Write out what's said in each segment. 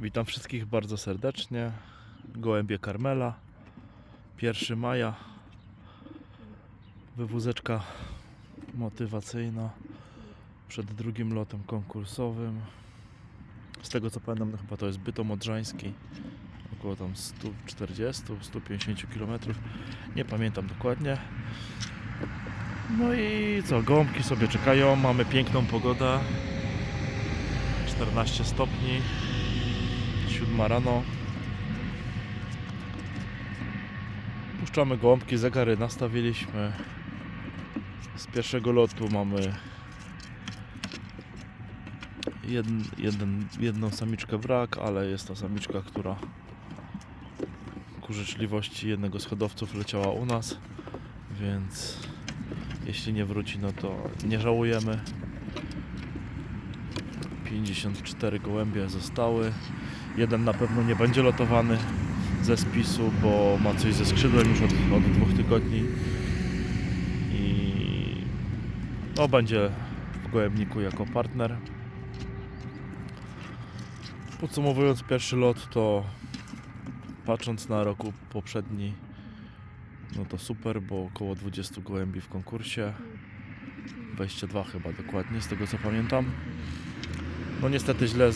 Witam wszystkich bardzo serdecznie. Gołębie Karmela. 1 maja. Wywózeczka motywacyjna przed drugim lotem konkursowym. Z tego co pamiętam, chyba to jest Bytom Odrzański. Około tam 140-150 km. Nie pamiętam dokładnie. No i co, gołąbki sobie czekają. Mamy piękną pogodę. 14 stopni. 7 rano. Puszczamy gołąbki, zegary nastawiliśmy. Z pierwszego lotu mamy jeden, jedną samiczkę brak, ale jest to samiczka, która ku życzliwości jednego z hodowców leciała u nas, więc jeśli nie wróci, no to nie żałujemy. 54 gołębie zostały. Jeden na pewno nie będzie lotowany ze spisu, bo ma coś ze skrzydłem już od, od dwóch tygodni. I no, będzie w gołębniku jako partner. Podsumowując pierwszy lot, to patrząc na roku poprzedni, no to super, bo około 20 gołębi w konkursie. 22 chyba dokładnie, z tego co pamiętam. No niestety źle,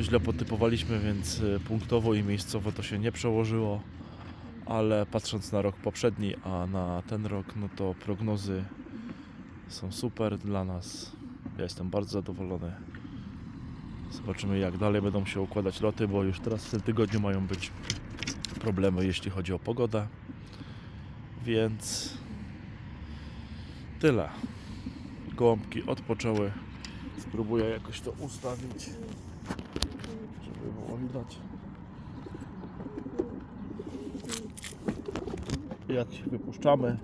źle potypowaliśmy, więc y, punktowo i miejscowo to się nie przełożyło, ale patrząc na rok poprzedni, a na ten rok, no to prognozy są super dla nas. Ja jestem bardzo zadowolony. Zobaczymy jak dalej będą się układać loty, bo już teraz w tym tygodniu mają być problemy jeśli chodzi o pogodę. Więc tyle. Gołąbki odpoczęły. Spróbuję jakoś to ustawić, żeby było widać. Jak się wypuszczamy.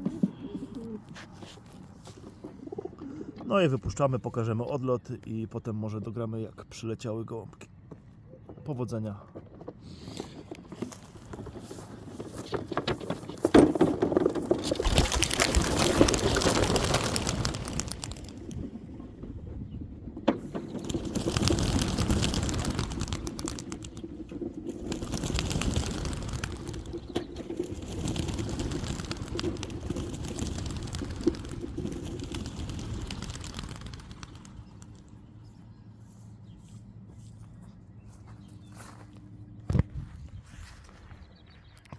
No i wypuszczamy, pokażemy odlot i potem może dogramy jak przyleciały gołąbki. Powodzenia.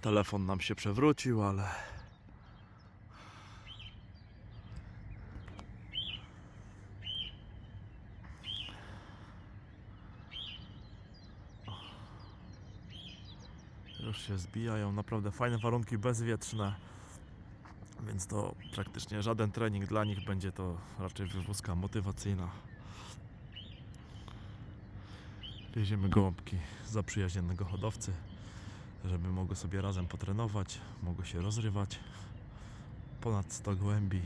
Telefon nam się przewrócił, ale już się zbijają. Naprawdę fajne warunki bezwietrzne. Więc to praktycznie żaden trening dla nich będzie to raczej wywózka motywacyjna. Wieziemy gołąbki zaprzyjaźnionego hodowcy żeby mogły sobie razem potrenować, mogły się rozrywać. Ponad 100 gołębi.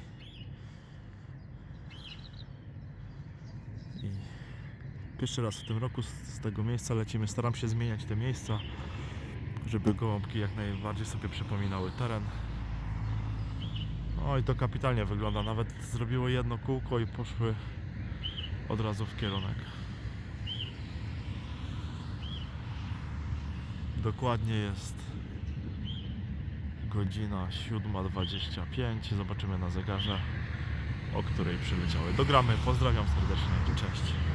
I pierwszy raz w tym roku z tego miejsca lecimy. Staram się zmieniać te miejsca, żeby gołąbki jak najbardziej sobie przypominały teren. No i to kapitalnie wygląda. Nawet zrobiło jedno kółko i poszły od razu w kierunek. Dokładnie jest godzina 7.25. Zobaczymy na zegarze, o której przyleciały. Dogramy. Pozdrawiam serdecznie. Cześć.